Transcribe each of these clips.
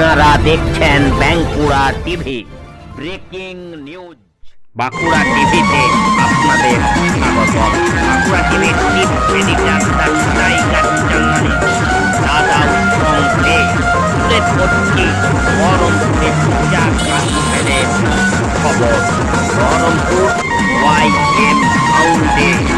আপনারা দেখছেন Bankura TV. Breaking news. Bankura টিভিতে আপনাদের স্বাগত। বাঁকুড়া টিভির চিফ দাদা উত্তম দে তুলে ধরছি বহরমপুরে পূজা খবর। বহরমপুর ওয়াই এম হাউন্ডে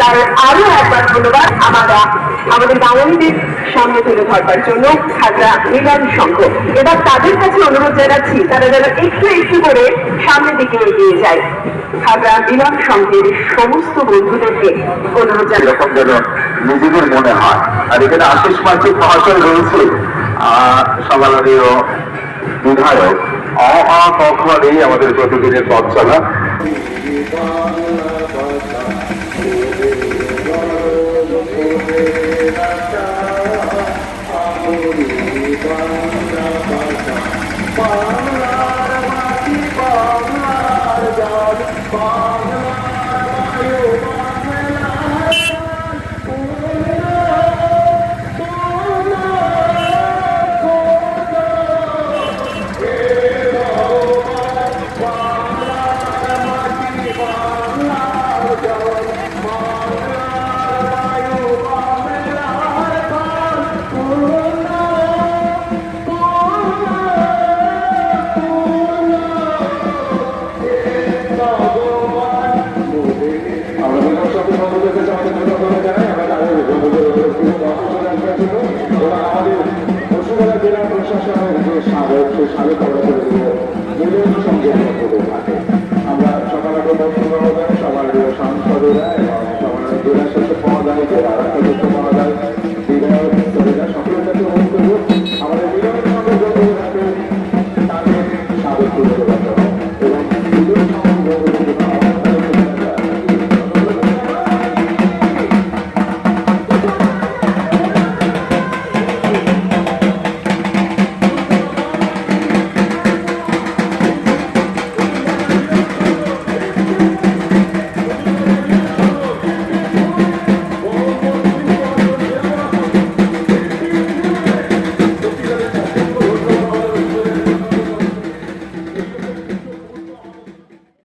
তার আরও একবার ধন্যবাদ। আমরা আমাদের বাঙালিদের সামনে তুলে ধরবার জন্য খাজরা মিলন সংঘ। এবার তাদের কাছে অনুরোধ জানাচ্ছি, তারা যেন একটু একটু করে সামনের দিকে এগিয়ে যায়। খাজরা মিলন সংঘের সমস্ত বন্ধুদেরকে অনুরোধ জানাচ্ছি। যেন নিজেদের মনে হয়। আর এখানে আশিস মার্চিক মহাশয় রয়েছে। সমাদরীয় বিধায়ক অ আ কখনই আমাদের প্রতিদিনের পথ চলা। আমরা বিধানসভা বন্ধুদের কাছে আমাদের ধন্যবাদ জানাই আমরা তাদের বন্ধুদের এবং আমাদের দেবো সঙ্গে